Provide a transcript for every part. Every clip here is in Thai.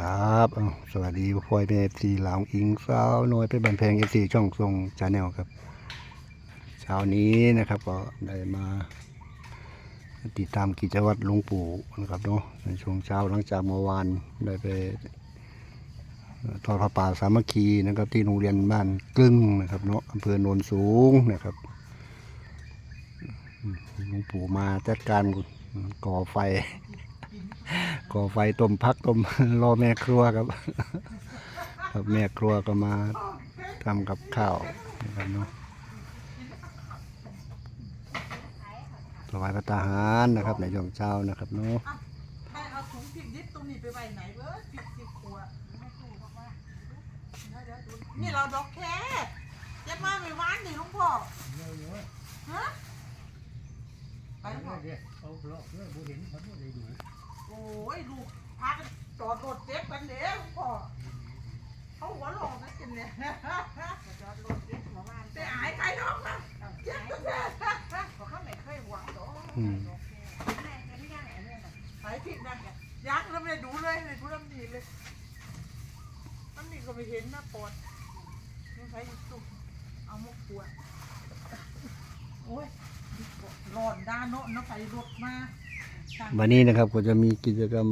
ครับสวัสดีพ่อยเมซีหลาวอิงสาวน้อยไปบันเพลงเอซีช่องทรงชาแนลครับ เช้านี้นะครับ ก็ได้มา ติดตามกิจวัตรหลวงปู่นะครับเนาะในช่วงเช้าหลังจากเมื่อวานได้ไปทอดพระป่าสามัคคีนะครับ ที่โรงเรียนบ้านกึ้งนะครับเนาะอำเภอโนนสูงนะครับหลวงปู่มาจัดการก่อไฟ ก่อไฟต้มพักต้มรอแม่ครัวครับ ครับแม่ครัวก็มาทำกับข้าวนะครับเนาะถวายพระตาหารนะครับ ในช่วงเช้านะครับเนาะใครเอาถุงพริกดิบตรงนี้ไปไว้ไหนเบ้อผิดสิบขวดไม่ถูกบอกว่าเดี๋ยวเดี๋ยวดูนี่เราดอกแค่จะมาไม่หวานดิลุงพ่อฮะไปลุงพ่อเอาเลาะเพื่อบูเห็นเขาไม่ได้ดู โอ้ยลูกพากันจอดรถเจ็บกันเด้หลุงพ่อเขาหัวหลอกนะกินเนี่ยจอดรถเจ็บหัวมันแต่อายใครน้องนะเจ็บกันแน่เพราะเขาไม่เคยหวังดอกอืมขายผิดนะยักษ์แล้วไม่ได้ดูเลยไม่ดูแล้วมีเลยมันนี่ก็ไม่เห็นนะปอดนี่ใช้ตุกเอามกขวดโอ้ยร้อนด้านโน้นนะไปรถมา วันนี้นะครับก็จะมีกิจกรรม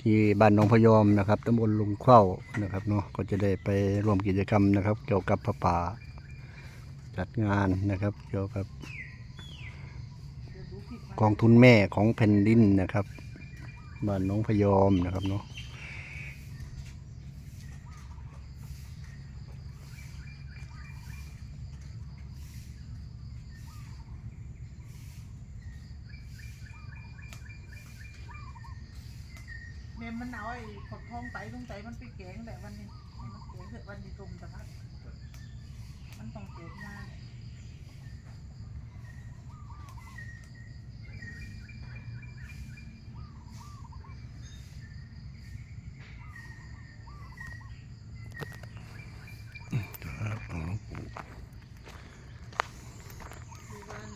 ที่บ้านหนองพยอมนะครับตำบลลุงเข้านะครับเนาะก็จะได้ไปร่วมกิจกรรมนะครับ เกี่ยวกับพระป่าจัดงานนะครับ เกี่ยวกับ กองทุนแม่ของแผ่นดินนะครับบ้านหน้องพยอมนะครับเนาะ มันเอาไอ้ขดทองไตตรงไตมันไปแกงแต่วันนี้มันแกงเถอะวันนี้ตรงแต่พัดมันต้องเกิดมา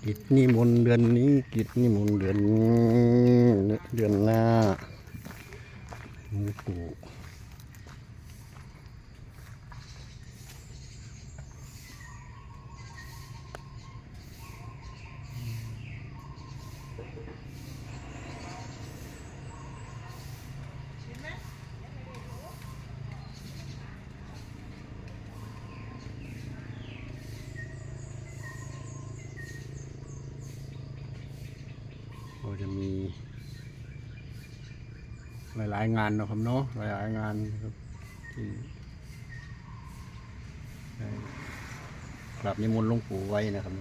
กิจนิมนต์เดือนนี้ กิจนิมนต์เดือนเดือนหน้า หลวงปู่เห็นไหมก็จะมี หลาย ๆ งานนะครับเนาะหลายๆงานครับที่กราบนิมนต์หลวงปู่ไว้นะครับ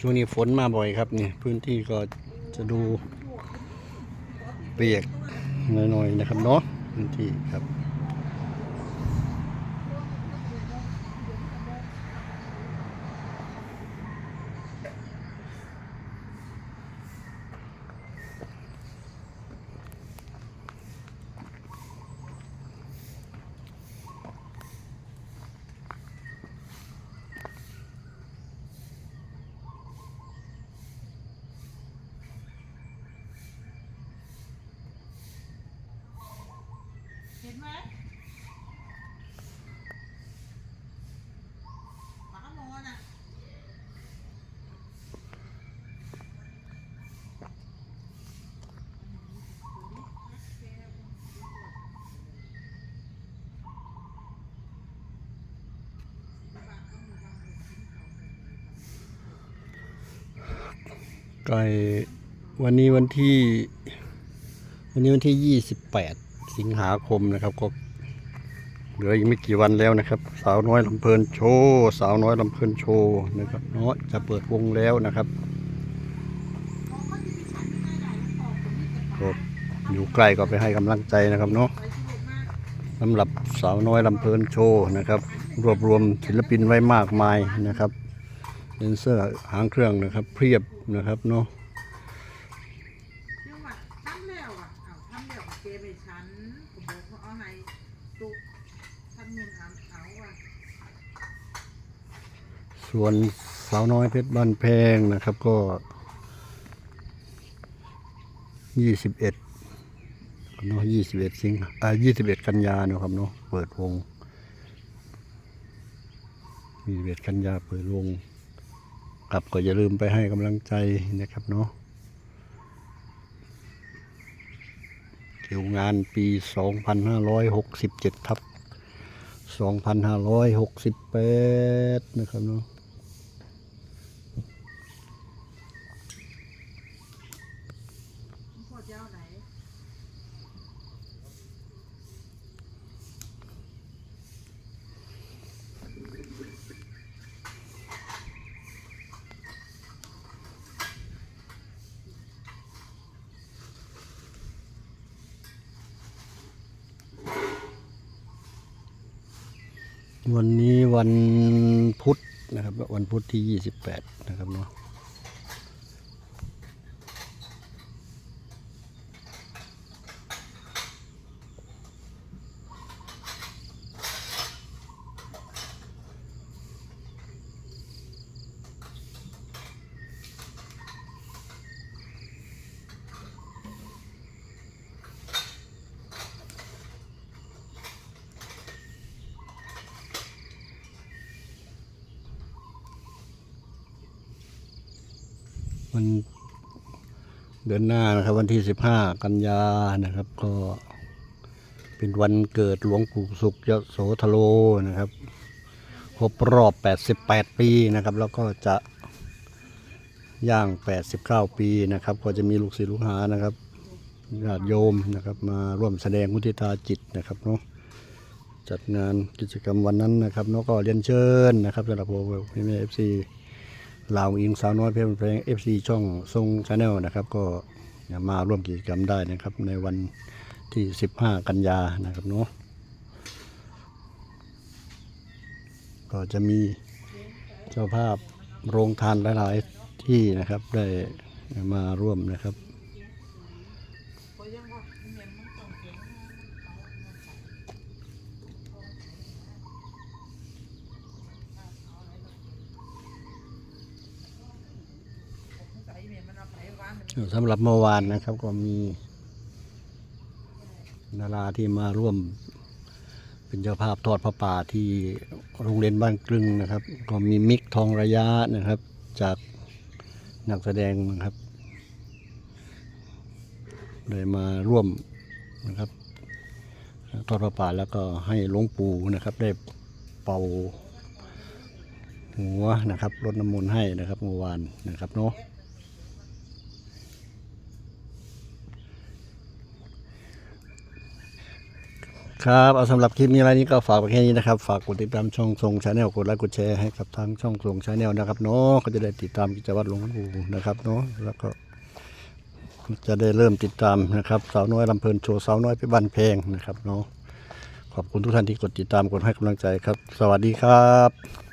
ช่วงนี้ฝนมาบ่อยครับเนี่ยพื้นที่ก็จะดู เปียกหน่อยๆนะครับเนาะพื้นที่ครับ นไหมหมาโมน่ะใกล้วันนี้วันที่ วันนี้วันที่ยี่สิบแปด สิงหาคมนะครับก็เหลืออีกไม่กี่วันแล้วนะครับ สาวน้อยลำเพลินโชว์สาวน้อยลำเพลินโชว์นะครับเนาะจะเปิดวงแล้วนะครับก็อยู่ใกล้ก็ไปให้กำลังใจนะครับเนาะไปที่ลูกมาสำหรับสาวน้อยลำเพลินโชว์นะครับ รวบรวมศิลปินไว้มากมายนะครับเลนเซอร์หางเครื่องนะครับ เพียบนะครับเนาะ เดี๋ยวว่าตั้งแม่ ส่ วนสาวน้อยเพชรบ้านแพงนะครับก็ยี่สิบเอ็ดเนาะยี่สิบเอ็ดสิงหาอ่ายี่สิบเอ็ดกันยาเนาะครับเนาะเปิดวงยี่สิบเอ็ดกันยาเปิดวงครับก็อย่าลืมไปให้กำลังใจนะครับเนาะคิวงานปี 2567 ทับ 2568 นะครับเนาะ วันนี้วันพุธนะครับ วันพุธที่ 28 นะครับเนาะ วันเดือนหน้านะครับ วันที่15กันยานะครับ ก็เป็นวันเกิดหลวงปู่สุขยโสธโลนะครับครบรอบ 88 ปีนะครับ แล้วก็จะย่าง 89 ปีนะครับ ก็จะมีลูกศิษย์ลูกหานะครับญาติโยมนะครับมาร่วมแสดงมุทิตาจิตนะครับเนาะจัดงานกิจกรรมวันนั้นนะครับเนาะก็เรียนเชิญนะครับสำหรับพวกพี่แม่เอฟซี ลาวอิงสาวน้อยเพลงเพลง FC ช่องทรงชาแนลนะครับ ก็มาร่วมกิจกรรมได้นะครับ ในวันที่ 15 กันยานะครับเนาะก็จะมีเจ้าภาพโรงทานหลาย ๆ ที่นะครับได้มาร่วมนะครับ พ่อยังว่าเมียนมันต้องเสียงใส่เมียนมันเอาไปวางเดี๋ยวมัน สำหรับเมื่อวานนะครับก็มีดาราที่มาร่วม เป็นเจ้าภาพทอดพระป่าที่โรงเรียนบ้านกลึงนะครับ ก็มีมิกทองระยะนะครับ จากนักแสดงนะครับเลยมาร่วมนะครับทอดพระป่าแล้วก็ให้หลวงปู่นะครับ ได้เป่าหัวนะครับรดน้ำมนต์ให้นะครับเมื่อวานนะครับเนาะ ครับเอาสำหรับคลิปนี้อะไรนี้ก็ฝากไปแค่นี้นะครับฝากกดติดตามช่องทรงชาแนลกดไลค์กดแชร์ให้กับทางช่องทรงชาแนลนะครับเนาะก็จะได้ติดตามกิจวัตรหลวงปู่นะครับเนาะแล้วก็จะได้เริ่มติดตามนะครับสาวน้อยลำเพลินโชว์สาวน้อยไปบันเพลงนะครับเนาะขอบคุณทุกท่านที่กดติดตามกดให้กำลังใจครับ สวัสดีครับ